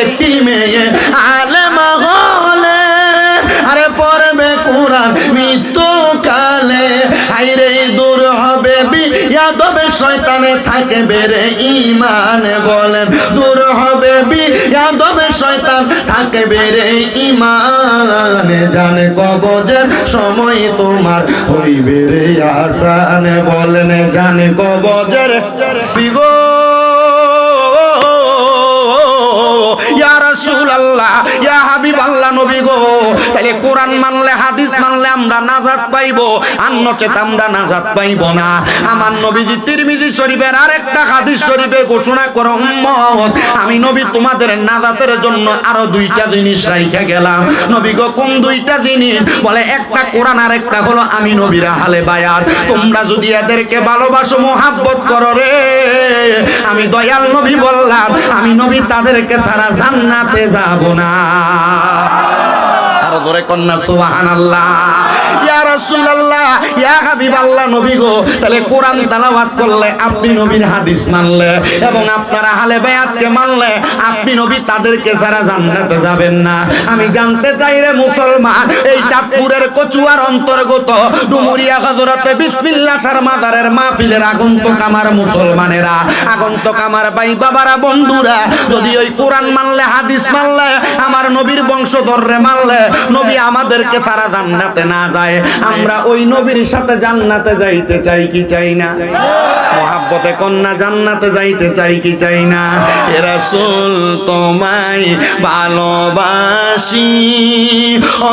একটি মেয়ে থাকে বেড়ে ইমান বলেন। দূর হবে বিয়াদবে শয়তান থাকে বেড়ে ইমান জানে কবজের সময় তোমার হইবে রে আসানে বলেন। জানে কবজের তাহলে কোরআন মানলে, হাদিস মানলে আমরা নাজাত পাইব। আর নচেত আমরা নাজাত পাইবো না। আমার নবীজি তিরমিজি শরীফের আরেকটা হাদিস শরীফে ঘোষণা করো, উম্মত, আমি নবী তোমাদের নাজাতের জন্য আরও দুইটা জিনিস রাইখা গেলাম। নবী গো, কোন দুইটা জিনিস? বলে, একটা কোরআন আর একটা হলো আমি নবীরা হালে বায়ার তোমরা যদি এদেরকে ভালোবাসো, মোহাব্বত করো রে। আমি দয়াল নবী বললাম, আমি নবী তাদেরকে ছাড়া জান্নাতে যাব না। ধরে কন্যা ইয়া রাসূলুল্লাহ, ইয়া নবী গো, তাহলে কোরআন তেলাওয়াত করলে আপনি নবীর হাদিস মানলে এবং আপনারা হালে বায়াতকে মানলে আপনি নবী তাদেরকে ছাড়া জান্নাতে যাবেন না। আমি জানতে চাই রে মুসলমান, এই চাঁদপুরের কচুয়ার অন্তর্গত ডুমুরিয়া হযরতে বিসমিল্লাহ সার মাদারের মাহফিলের আগন্তুক আমার মুসলমানেরা, আগন্তুক আমার ভাই বাবারা, বন্ধুরা, যদি ওই কোরআন মানলে, হাদিস মানলে, আমার নবীর বংশধররে মানলে, নবী আমাদেরকে সারা জান্নাতে না যায়। আমরা ওই নবীর সাথে জান্নাতে যাইতে চাই কি চাই না? মহাব্বতে কন্যা জান্নাতে যাইতে চাই কি চাই না? এরা রাসূল তোমায় ভালোবাসি,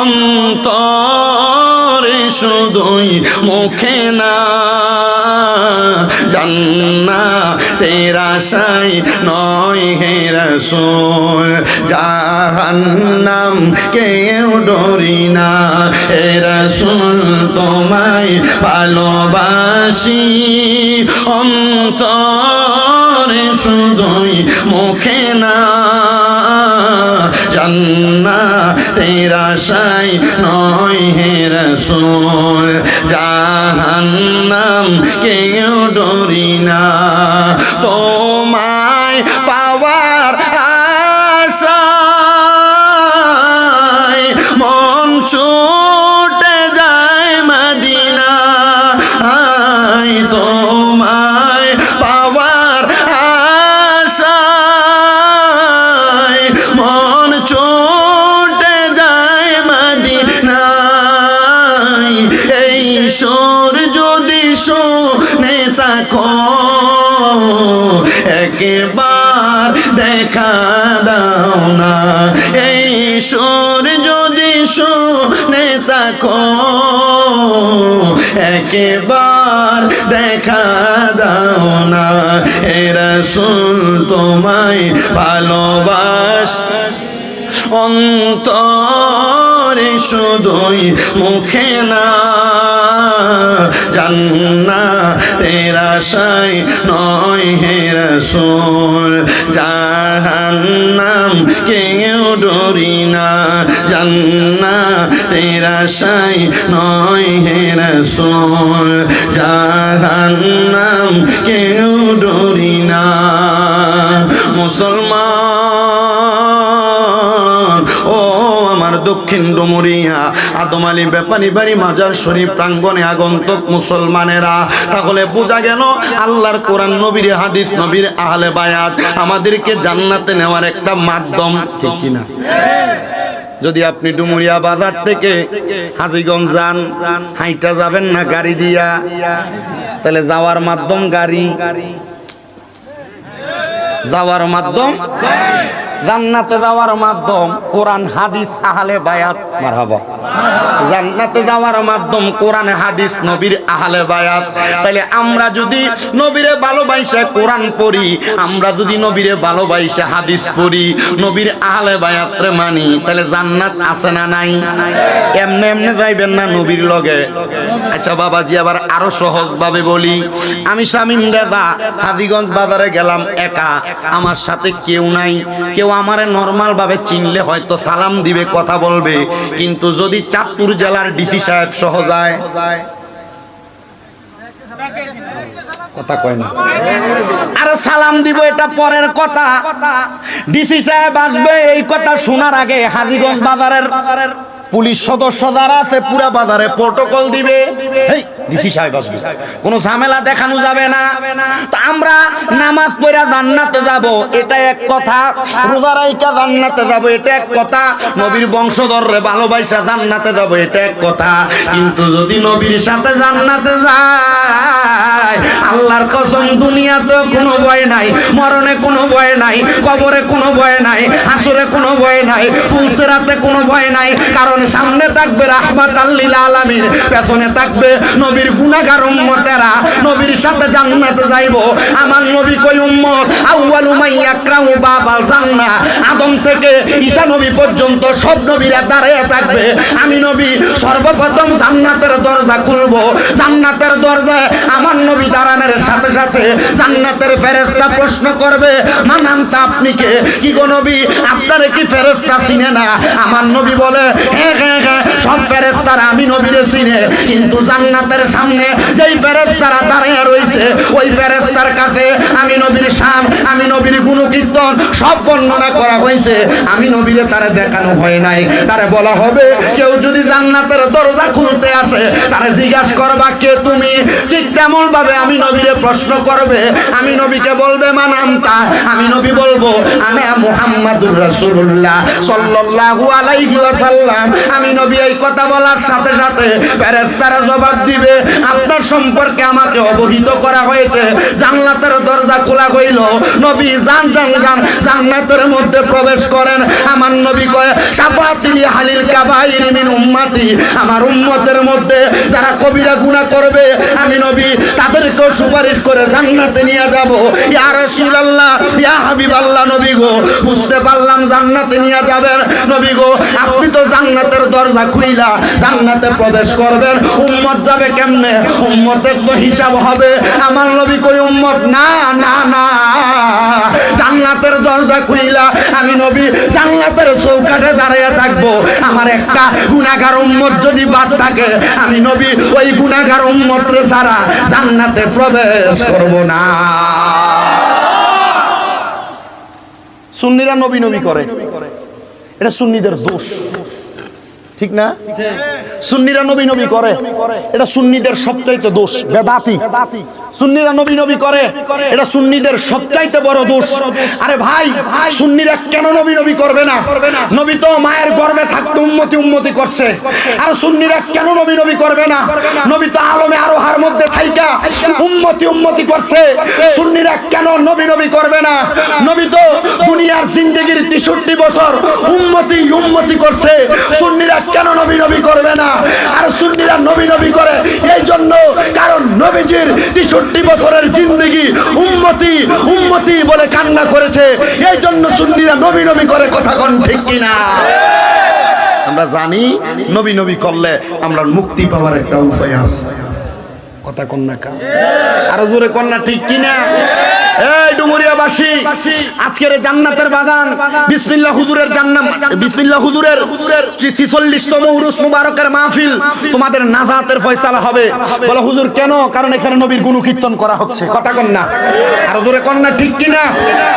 অন্তরে শুধুই মুখে না। জান্না তেরা সাই নয় হে রসুল, জাহান্নাম কেউ ডরি না। হে রসুল, তোমায় ভালোবাসি। অন্তরে শুধুই মুখে না। জান্না তেরা সাই নয় হে রসুল একবার দেখা দাও না। এই সুর যদি শুনে থাকো, একবার দেখা দাও না। এ রসুল তোমায় ভালোবাস। অন্তরে শুধুই মুখে না জান্না তেরা সাই নয় হে রসুল। জাহান্নাম কেউ ডরি না। জান্না তেরা সাই নয় হে রসুল। জাহান্নাম কেউ ডরি না। মুসলমান দক্ষিণ ডুমুরিয়া। আদম আলী ব্যাপারী বাড়ি মাজার শরীফ প্রাঙ্গনে আগন্তক মুসলমানেরা। তাহলে বোঝা গেল আল্লাহর কোরআন নবীর হাদিস, নবীর আহলে বায়াত আমাদেরকে জান্নাতে নেওয়ার একটা মাধ্যম। ঠিক কিনা? যদি আপনি ডুমুরিয়া বাজার থেকে হাজিগঞ্জ যান, হাইটা যাবেন না গাড়ি দিয়া? তাহলে যাওয়ার মাধ্যম গাড়ি। যাওয়ার মাধ্যম জান্নাতে যাওয়ার মাধ্যম কোরআন, হাদিস, আহলে বায়াত। মারহাবা। জান্নাতে যাওয়ার মাধ্যম কোরআন, হাদিস, নবীর আহলে বায়াত। তাহলে আমরা যদি নবীরে ভালোবাসে কোরআন পড়ি, আমরা যদি নবীরে ভালোবাসে হাদিস পড়ি, নবীর আহলে বায়াতরে মানি তাহলে জান্নাত আছে না নাই? এমনে এমনে যাইবেন না নবীর লগে। আচ্ছা বাবাজি, আবার আরও সহজ ভাবে বলি। আমি শামিম দাদা, হাদিগঞ্জ বাজারে গেলাম একা। আমার সাথে কেউ নাই। কেউ আমারে নর্মাল ভাবে চিনলে হয়তো সালাম দিবে কথা বলবে। কিন্তু যদি চাঁদপুর জেলার ডিসি সাহেব সহ যায়। কথা কয় না। আরে সালাম দিব এটা পরের কথা। ডিসি সাহেব আসবে এই কথা শোনার আগে হাজিগঞ্জ বাজারের পুলিশ সদস্য যারা আছে পুরা বাজারে প্রোটোকল দিবে। ডিসি সাহেব আসবে। কোনো ঝামেলা দেখানো যাবে না। আমরা নামাজ পড়া জান্নাতে যাব, এটা এক কথা। রোজা রাইকা জান্নাতে যাব, এটা এক কথা। নবীর ভালোবাসা জান্নাতে যাব, এটা এক কথা। কিন্তু যদি নবীর সাথে জান্নাতে যায়, আল্লাহর কসম দুনিয়াতে কোনো ভয় নাই, মরণে কোনো ভয় নাই, কবরে কোনো ভয় নাই, হাসরে কোনো ভয় নাই, ফুলসেরাতে কোনো ভয় নাই। কারণ সামনে থাকবে রাহমাত আল্লিল আলামিন, পেছনে থাকবে নবীর গুনাহগার উম্মতেরা নবীর সাথে জান্নাতে যাইব। আমার নবী কই উম্মত? আউয়ালু মাই ইয়াকরাউ বাবাল জান্নাহ আদম থেকে ঈসা নবী পর্যন্ত সব নবীরা দাঁড়িয়ে থাকবে। আমি নবী সর্বপ্রথম জান্নাতের দরজা খুলবো। জান্নাতের দরজায় আমার নবী দাঁড়ানোর সাথে সাথে জান্নাতের ফেরেশতা প্রশ্ন করবে মানান্তা আপনি কে? কি গো নবী, আপনারে কি ফেরেশতা চিনে না? আমার নবী বলে হ্যাঁ হ্যাঁ হ্যাঁ সব ফেরেশতারা আমি নবীরে চিনে। কিন্তু জান্নাতের সামনে, যেই ফেরেশতারা দাঁড়িয়ে রয়েছে, ওই ফেরেশতার কাছে আমি নবীর শান, আমি নবীর গুণকীর্তন সব বর্ণনা করা হয়েছে। আমি নবীরে তারে দেখানো হয় নাই। তারে বলা হবে, কেউ যদি জান্নাতের দরজা খুলতে আসে, তারে জিজ্ঞাসা করবা, কে তুমি? ঠিক তেমন ভাবে আমি নবীরে প্রশ্ন করবে। আমি নবীকে বলবে মানামতা আমি নবী বলব, আনে মুহাম্মাদুর রাসূলুল্লাহ সাল্লাল্লাহু আলাইহি ওয়াসাল্লাম। আমি নবী এই কথা বলার সাথে সাথে ফেরেশতারা জবাব দিবে আপনার সম্পর্কে আমাকে অবহিত করা হয়েছে। জান্নাতের দরজা খোলা হইল। নবী জান জান জান জান্নাতের মধ্যে প্রবেশ করেন। আমার নবী কয় সাফাতিলি হালিল কাবাইর মিন উম্মতি। আমার উম্মতের মধ্যে যারা কবিরা গুনাহ করবে, আমি নবী তাদেরকেও সুপারিশ করে জান্নাতে নিয়ে যাব। ইয়া রাসূলুল্লাহ, ইয়া হাবিবাল্লাহ, নবী গো, বুঝতে পারলাম জান্নাতে নিয়ে যাবেন। নবী গো, আপনি তো জান্নাতের দরজা খুইলা, জান্নাতে প্রবেশ করবেন। উম্মত যাবে কেমনে উম্মতের তো হিসাব হবে। আমার নবী কই, উম্মত, না না না। জান্নাতের দরজা খুইলা আমি নবী জান্নাতের চৌকাঠে দাঁড়িয়ে থাকব। আমার একটা গুনাহগার উম্মত যদি বাদ থাকে, আমি নবী ওই গুণাগার উম্মত রে ছাড়া জান্নাতে প্রবেশ করব না। সুন্নিরা নবী নবী করে। এটা সুন্নিদের দোষ। ঠিক না? সুন্নিরা নবী নবী করে। এটা সুন্নিদের সবচাইতে দোষ, বেদাতি। সুন্নিরা নবী নবী করে, এটা সুন্নিদের সবচাইতে বড় দোষ। আরে ভাই, সুন্নিরা কেন নবী নবী করবে না? নবী তো মায়ের থাকতে করছে। আর সুন্নিরা কেন নবী নবী করবে না? নবী তো আলমে আরও হার মধ্যে থাইকা উন্মতি উন্মতি করছে। সুন্নিরা কেন নবী নবী করবে না? নবী তো দুনিয়ার জিন্দগির তেষট্টি বছর উন্মতি উন্মতি করছে। সুন্নিরা কেন নবী নবী করবে না। আর সুন্নিরা নবী নবী করে। এই জন্য কারণ নবীজির তেষট্টি বছরের জিন্দগি উন্মতি উন্মতি বলে কান্না করেছে। এই জন্য সুন্নিরা নবী নবী করে কথা কন ঠিক কিনা? আমরা জানি নবী নবী করলে আমরা মুক্তি পাওয়ার একটা উপায় আছে। কথা কন্যা কা আরও জোরে কন্যা ঠিক কিনা? এই ডুমুরিয়াবাসী, আজকের জান্নাতের বাগান, বিসমিল্লাহ হুজুরের জান্নাত বিসমিল্লাহ হুজুরের যে 46 তম উরুস মুবারকের মাহফিল, তোমাদের নাজাতের ফয়সালা হবে। বলে, হুজুর, কেন? কারণ এখানে নবীর গুণ কীর্তন করা হচ্ছে। কথা কন না। আর জোরে কন না, ঠিক কিনা?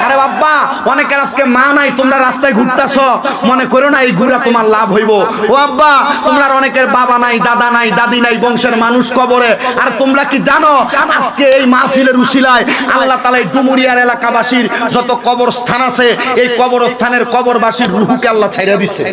আরে বাবা অনেকের আজকে মা নাই, তোমরা রাস্তায় ঘুরতাছ। মনে করো না, এই ঘুরা তোমার লাভ হইব। ও আব্বা, তোমরা অনেকের বাবা নাই, দাদা নাই, দাদি নাই, বংশের মানুষ কবরে। আর তোমরা কি জানো, আজকে এই মাহফিলের উশিলায় আল্লাহ তালা ডুমুরিয়ার এলাকাবাসীর যত কবরস্থান আছে, এই কবরস্থানের কবরবাসীর রুহুকে আল্লাহ ছাইরা দিচ্ছে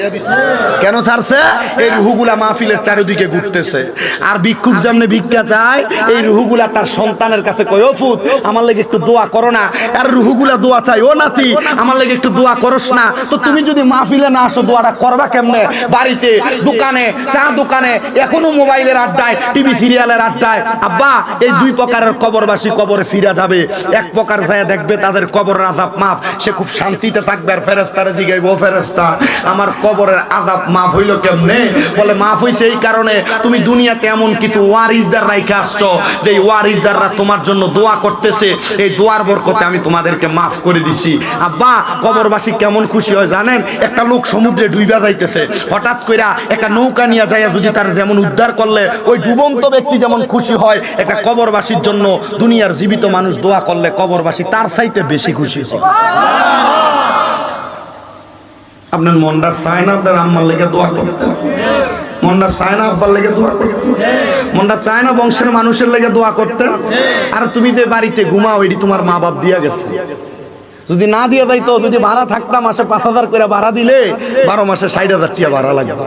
কেন ছাড়ছে? এই রুহুগুলা মাহফিলের চারিদিকে ঘুরতেছে। আর ভিক্ষুক যেমনি ভিক্ষা চায়, এই রুহুগুলা তার সন্তানের কাছে কয়, ও ফুত, আমার লাগে একটু দোয়া করো না। আর রুহুগুলা দোয়া চাই ও নাতি, আমার লাগে একটু দোয়া করস না। তো তুমি যদি মাহফিলে না আসো, দোয়াটা করবা কেমনে? বাড়িতে, দোকানে চা দোকানে, এখনও মোবাইলের আড্ডায়, টিভি সিরিয়ালের আড্ডায়। আব্বা, এই দুই প্রকারের কবরবাসী কবরে ফিরা যাবে। এক প্রকার যায় দেখবে, তাদের কবরের আজাব মাফ। সে খুব শান্তিতে থাকবে আর ফেরেস্তারে দিকে ও ফেরেস্তা আমার কবরের আজাব মাফ হইল কেমনে? বলে, মাফ হইছে এই কারণে তুমি দুনিয়াতে এমন কিছু ওয়ারিসদার রাইখে আসছো যে ওয়ারিসদাররা তোমার জন্য দোয়া করতেছে। এই দোয়ার বরকতে আমি তোমাদেরকে মাফ করে দিছি। আব্বা, কবরবাসী কেমন খুশি হয় জানেন? একটা লোক সমুদ্রে ডুইবা যাইতেছে। হঠাৎ কইরা একটা নৌকা নিয়ে যাইয়া যদি তার যেমন উদ্ধার করলে, ওই ডুবন্ত ব্যক্তি যেমন খুশি হয়, একটা কবরবাসীর জন্য দুনিয়ার জীবিত মানুষ দোয়া করলে কবর কবরবাসী তার চাইতে বেশি খুশি আপনার মনটা চায় না আপনার আম্মার লেগে দোয়া করতে? আব্বার লেগে দোয়া করতে? বংশের মানুষের লেগে দোয়া করতে? আর তুমি যে বাড়িতে ঘুমাও, এটি তোমার মা বাপ দিয়া গেছে। যদি না দিয়ে যদি ভাড়া থাকতাম, মাসে পাঁচ হাজার করে ভাড়া দিলে বারো মাসে ষাট হাজার টিয়া ভাড়া লাগবে।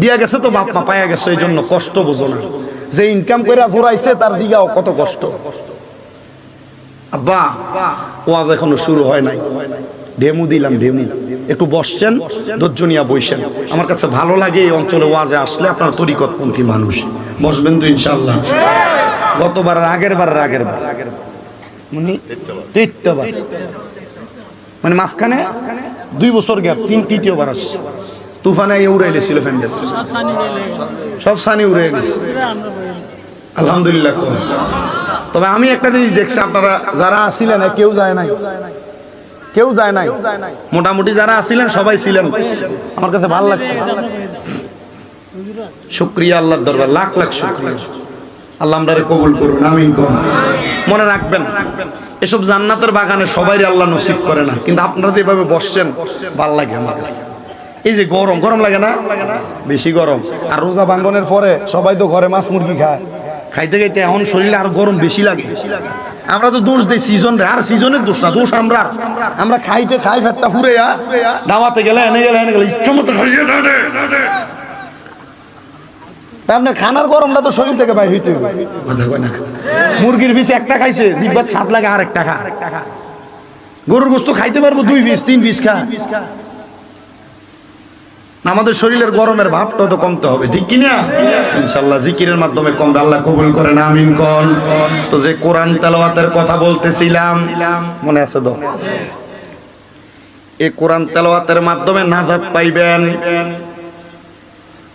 দিয়া গেছে তো বাপ মা পাইয়া গেছে, এই জন্য কষ্ট বোঝো না। যে ইনকাম করে ঘুরাইছে, তার দিগাও কত কষ্ট। আব্বা ওয়াজ এখনও শুরু হয় নাই। ডেমু দিলাম ডেমু। একটু বসছেন দর্জনিয়া বইছেন আমার কাছে ভালো লাগে এই অঞ্চলে ওয়াজে আসলে আপনার তরিকতপন্থী মানুষ। বসবেন তো ইনশাল্লাহ গতবার আগের বার আগের বার। মানে তৃতীয়বার। মানে মাঝখানে দুই বছর গ্যাপ তিন তৃতীয়বার আসছে। তুফানে এই উড়ে এলেছিল ফ্যান্ডেল সব সানি উড়ে গেছে আলহামদুলিল্লাহ। তবে আমি একটা জিনিস দেখছি, আপনারা যারা আসিলেন কেউ যায় নাই। কেউ যায় নাই। মোটামুটি যারা আসিলেন সবাই ছিলেন। আমার কাছে ভালো লাগছে। শুক্রিয়া আল্লাহর দরবার, লাখ লাখ শুক্রিয়া। আল্লাহ আমরা কবুল করুন, আমিন করুন। মনে রাখবেন, এসব জান্নাতের বাগানে সবাই আল্লাহ নসিব করে না। কিন্তু আপনারা যে এভাবে বসছেন, ভালো লাগে আমার কাছে। এই যে গরম গরম লাগে না? বেশি গরম। আর রোজা ভাঙ্গনের পরে সবাই তো ঘরে মাছ মুরগি খায়। খাইতে খাইতে এখন শরীরে আর গরম বেশি লাগে। আমরা তো দোষ দিই সিজন রে আর সিজনের দোষ না দোষ আমরা আমরা খাইতে খাই ফেটটা ফুরে দাওয়াতে গেলে এনে গেলে এনে গেলে ইচ্ছা মতো খাইয়ে আপনার খানার গরমটা তো শরীর থেকে বাইর হইতে মুরগির পিছে একটা খাইছে জিব্বার ছাদ লাগে আর একটা খা। গরুর গোস্ত খাইতে পারব দুই পিস তিন পিস খা। আমাদের শরীরের গরমের ভাবটা তো কমতে হবে ঠিক কিনা? ইনশাল্লাহ জিকিরের মাধ্যমে কমবে আল্লাহ কবুল করেন আমিন কন। তো যে কোরআন তেলাওয়াতের কথা বলতেছিলাম মনে আছে তো? এই কোরআন তেলাওয়াতের মাধ্যমে নাজাত পাইবেন।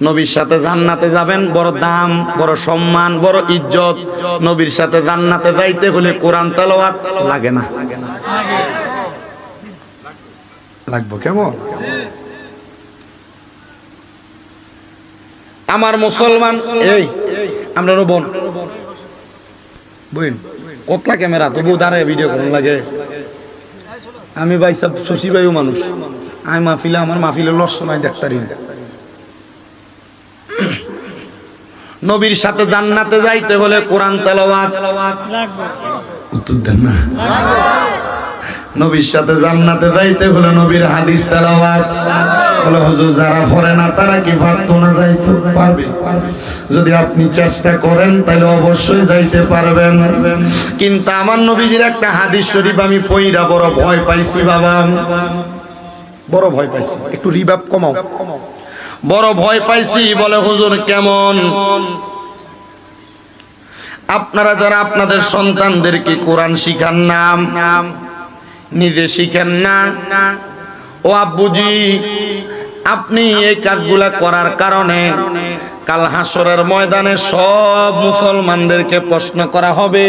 নবীর সাথে জান্নাতে যাবেন বড় দাম বড় সম্মান বড় ইজ্জত। নবীর সাথে জান্নাতে যাইতে হলে কোরআন তেলাওয়াত লাগে না। লাগবো কেমন? আমার মুসলমান, এই, আমরা বোন বুঝিন কতলা ক্যামেরা তবু দাঁড়ায় ভিডিও করুন লাগে। আমি ভাই সব শশী ভাইও মানুষ। আমি মাহফিলে, আমার মাহফিলে লস নাই দেখতারি নবীর সাথে জান্নাতে যাইতে হলে কোরআন তেলাওয়াত। উত্তর দেন না। নবীর সাথে জান্নাতে যাইতে হলে নবীর হাদিস তেলাওয়াত। বলে, হুজুর, যারা পড়ে না, তারা কি পারতো না যাইতে? পারবে। যদি আপনি চেষ্টা করেন, তাহলে অবশ্যই যাইতে পারবেন। কিন্তু আমার নবীজির একটা হাদিস শরীফ আমি পইরা বড় ভয় পাইছি, বাবা। বড় ভয় পাইছি, একটু রিবাব কমাও। বড় ভয় পাইছি, বলে, হুজুর, কেমন? আপনারা যারা আপনাদের সন্তানদেরকে কোরআন শিখান নাম নিজে শিখেন না? ও আব্বুজি আপনি এই কাজগুলা করার কারণে কাল হাসরের ময়দানে সব মুসলমানদেরকে প্রশ্ন করা হবে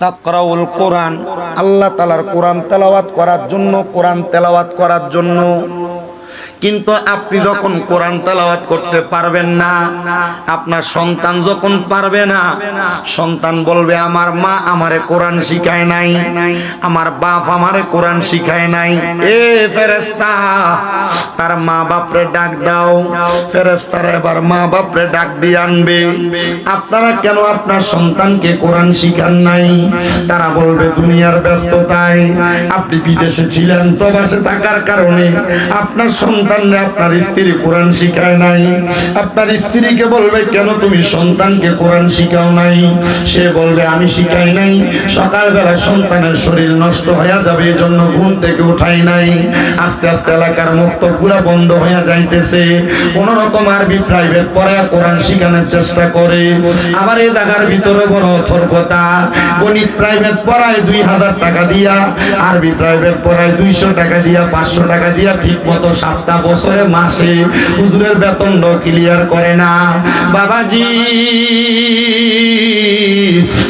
তাকরাউল কোরআন। আল্লাহ তালার কোরআন তেলাওয়াত করার জন্য কোরআন তেলাওয়াত করার জন্য। কিন্তু আপনি যখন কোরআন তেলাওয়াত করতে পারবেন না, আপনার সন্তান যখন পারবে না, সন্তান বলবে, আমার মা আমারে কোরআন শিখায় নাই, আমার বাপ আমারে কোরআন শিখায় নাই। এ ফেরেস্তা তার মা বাপরে ডাক দাও। ফেরেস্তার এবার মা বাপরে ডাক দিয়ে আনবে। আপনারা কেন আপনার সন্তানকে কোরআন শিখান নাই? তারা বলবে, দুনিয়ার ব্যস্ততায় আপনি বিদেশে ছিলেন, প্রবাসে থাকার কারণে আপনার সন্তানরা আপনার স্ত্রী কোরআন শিখায় নাই। আপনার স্ত্রীকে বলবে, কেন তুমি সন্তানকে কোরআন শিখাও নাই? সে বলবে, আমি শিখাই নাই। সকালবেলা সন্তানের শরীর নষ্ট হয়ে যাবে এই জন্য ঘুম থেকে উঠাই নাই। আস্তে আস্তে এলাকার মক্তবগুলা বন্ধ হয়ে যাইতেছে। কোন রকম আরবি প্রাইভেট পড়ে কোরআন শিখানোর চেষ্টা করে। আবার এই জায়গার ভিতরে বড় অথর্বতা। গণিত প্রাইভেট পড়ায় দুই হাজার টাকা দিয়া, আরবি প্রাইভেট পড়ায় দুইশো টাকা দিয়া, পাঁচশো টাকা দিয়া, ঠিক মতো সাতটা বছরে মাসে হুজুরের বেতন ক্লিয়ার করে না। বাবাজি,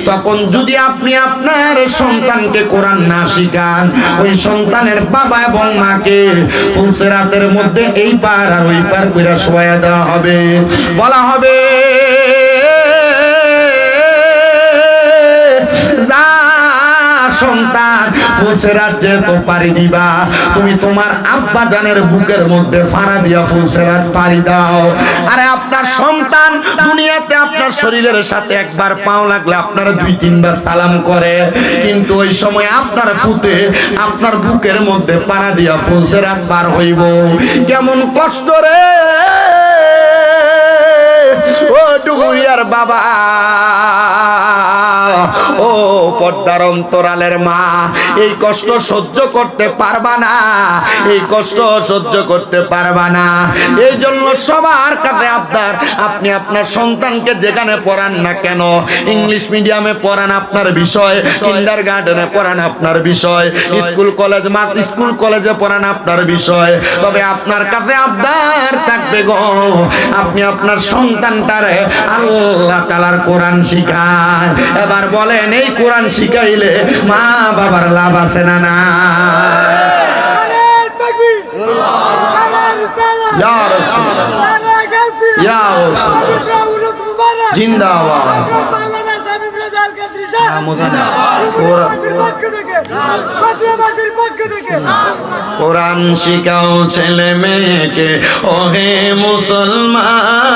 তখন যদি আপনি আপনার সন্তানকে কোরআন না শিখান, ওই সন্তানের বাবা এবং মাকে ফুলসেরাতের মধ্যে এই পার আর ওই পার কইরা শোয়া দেওয়া হবে। বলা হবে, যা সন্তান ফুলসে রাজ্যে তো পাড়ি দিবা। তুমি তোমার আব্বা জানের বুকের মধ্যে ফাড়া দিয়া ফুলসে রাত পাড়ি দাও। আরে আপনার সন্তান দুনিয়াতে আপনার শরীরের সাথে একবার পাও লাগলে আপনারা দুই তিনবার সালাম করে। কিন্তু ওই সময় আপনার ফুতে আপনার বুকের মধ্যে পাড়া দিয়া ফুলসে রাত পার হইব। কেমন কষ্ট রে! ও ডুবুরিয়ার বাবা! ও পর্দার অন্তরালের মা, এই কষ্ট সহ্য করতে পারবা না, এই কষ্ট সহ্য করতে পারবা না। এই জন্য সবার কাছে আপনার আপনি আপনার সন্তানকে যেখানে পড়ান না কেন, ইংলিশ মিডিয়ামে পড়ান আপনার বিষয় কিন্ডার গার্ডেনে পড়ান আপনার বিষয়, স্কুল কলেজ, মাত স্কুল কলেজে পড়ান আপনার বিষয়। তবে আপনার কাছে আবদার থাকবে গো, আপনি আপনার সন্তানটারে আল্লাহ তালার কোরআন শিখান। এবার বলেন, এই কোরআন শিখাইলে মা বাবার লাভ আছে না না। কোরআন শিখাও ছেলে মেয়েকে, ওহে মুসলমান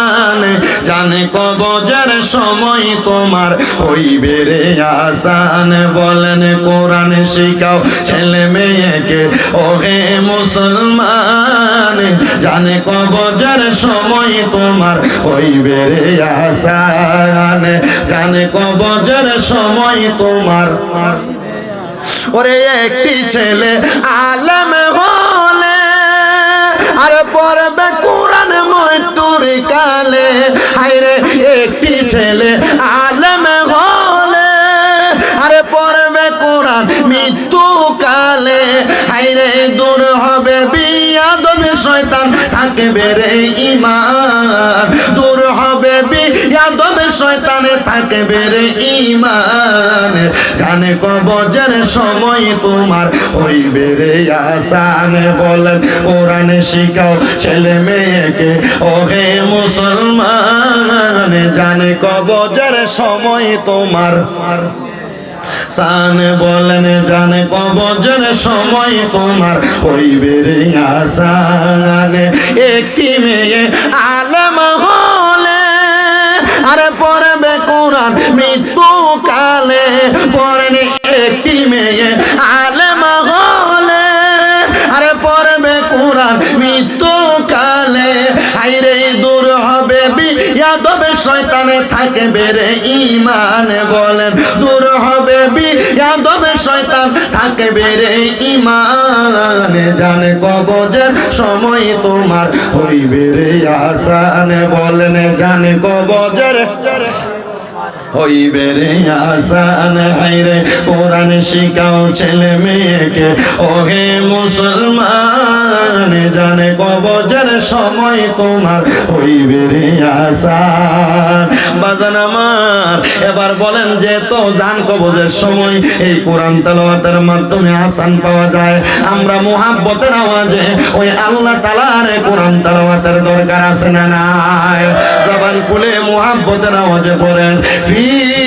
জানে কবজের সময় তোমার হইবে রে আসান। বলেন, কোরআন শিখাও ছেলে মেয়েকে, ওহে মুসলমান। জানে কবজের সময় তোমার হইবে রে আসান। জানে কবজের সময় তোমার ওরে একটি ছেলে আলেম হলে কালে হাইরে একটি ছেলে, আলেম হলে, আরে পড়বে কোরআন মৃত্যু কালে হাইরে দূর হবে বিয়াদবে শয়তান, থাকবে রে ইমান থাকবে রে ইমান জানে কবজের সময় তোমার হইবে রে আসান। বলেন, কোরআন শিখাও ছেলে মেয়েকে, ওহে মুসলমান। জানে কবজের সময় তোমার সান। বলেন, জানে কবজের সময় তোমার হইবে রে আসান। একটি মেয়ে আলম মৃত্যু কালে পড়েন একটি মেয়ে আলেম হলে আরে পড়বে কোরআন মৃত্যু কালে। হাইরে দূর হবে বিয়াদবে, শয়তানে থাকবে রে ইমান বলেন, দূর হবে বিয়াদবে, শয়তান থাকবে রে ইমান জানে কবজের সময় তোমার হইবে রে আসান। বলেন, জানে কবজের হইবে রে আসান হাইরে কোরআন শিখাও ছেলে মেয়েকে। ওহে মুসলমান, জানে কবজের সময় তোমার হইবে রে আসান। বাজান আমার, এবার বলেন যে তো জান কবজের সময় এই কোরআন তেলাওয়াতের মাধ্যমে আসান পাওয়া যায়। আমরা মোহাব্বতের আওয়াজে ওই আল্লাহ তালার কোরআন তেলাওয়াতের দরকার আছে না নাই? জবান খুলে মোহাব্বতের আওয়াজে পড়েন, ফি Yeah.